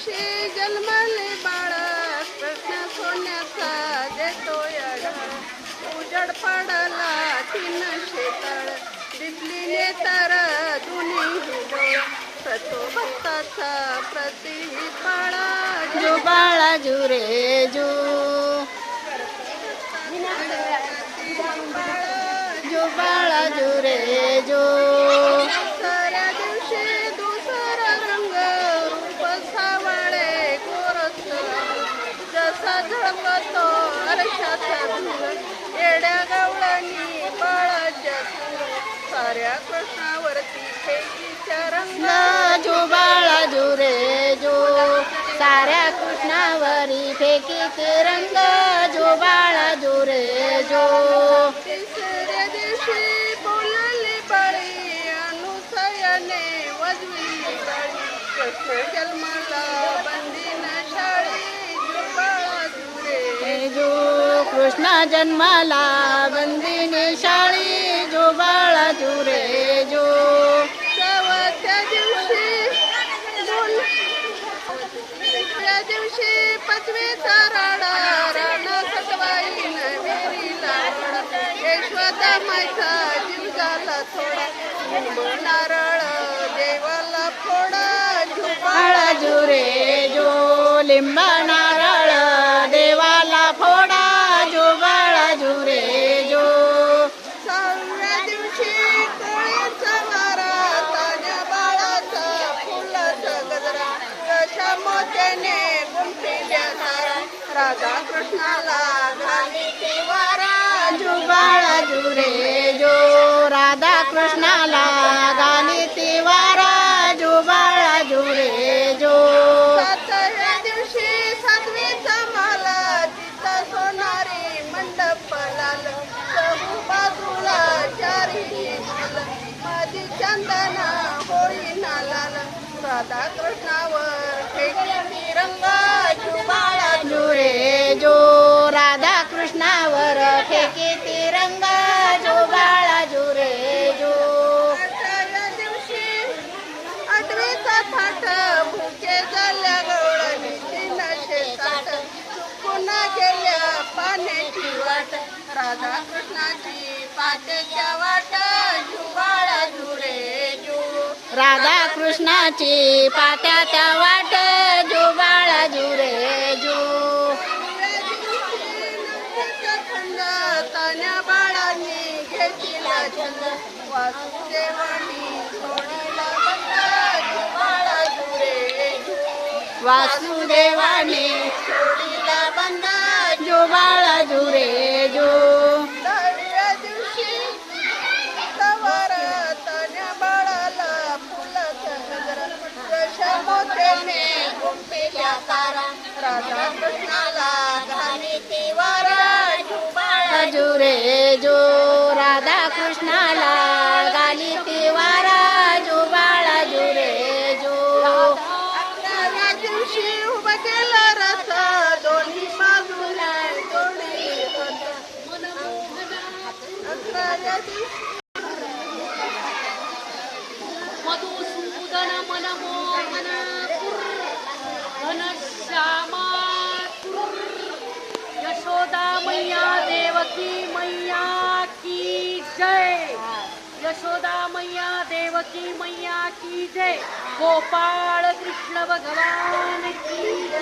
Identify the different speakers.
Speaker 1: दिवशी जन्मले बाळ कृष्ण सोन्याचा देतो यड उजड पडला तीन शेतळ दिसली नेतर जुनी हिडोळ सतो भक्ताचा प्रतिपाळ
Speaker 2: जो बाळा जुरे जो जो बाळा जुरे जो
Speaker 1: रंग.
Speaker 2: जो बाळा जुरे जो साऱ्या कृष्णावरी फेकी तिरंग जो बाळा जुरे जो
Speaker 1: तिसऱ्या दिवशी बोलले बळी अनुसयाने वजविली बळी कृष्ण जन्माला बंदीन शाळी जुबाळा जुरे
Speaker 2: जो कृष्ण जन्माला बंदिनी शाळी
Speaker 1: नारळ देवाला फोडा झुबाळा
Speaker 2: जुरे जो लिंबा नारळ देवाला फोडा जो जुरे जो.
Speaker 1: सहाव्या दिवशी मारा ताज्या बाळाचा फुलाचा गजरा कशा मोत्याने गुंफिल्या सारा. राधा कृष्णाला झाली वारा
Speaker 2: जुबाळा जुरे राधा
Speaker 1: कृष्णावर फेकी रंग जुबाळा
Speaker 2: जुरे जो. राधा कृष्णावर फेकी तिरंगा जो बाळाजू जुरे जो
Speaker 1: दिवशी आठवीचा थाट भुके झाल्या गवळणी गेल्या पाण्याची वाट. राधा कृष्णाची पाट्याच्या वाट जुबाळा जुरे जो.
Speaker 2: राधा कृष्णाची पाट्याच्या वाट जो बाळा जुरे जो.
Speaker 1: बाळांनी घेतला छंद वासुदेवानी सोडीला बंद सोडीला बंद
Speaker 2: जो
Speaker 1: राधा कृष्णाला
Speaker 2: गाली ती जो बाळा जुरे जो.
Speaker 1: दिवशी दोन्ही बाजूला दिवशी
Speaker 3: देवकी मैया की जय। यशोदा मैया देवकी मैया की जय। गोपाळ कृष्ण भगवान की